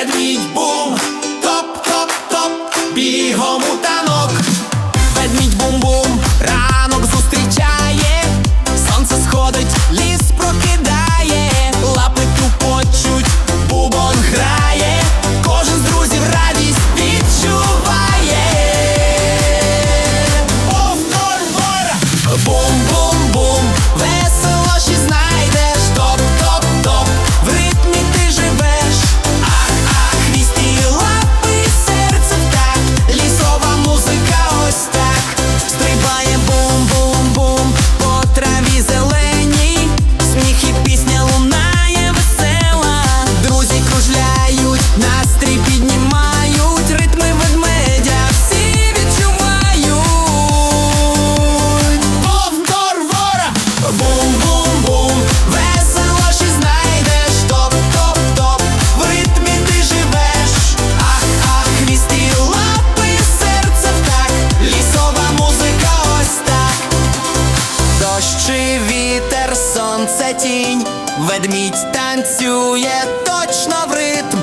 Red Bull. дощі, вітер, сонце, тінь, ведмідь танцює точно в ритм.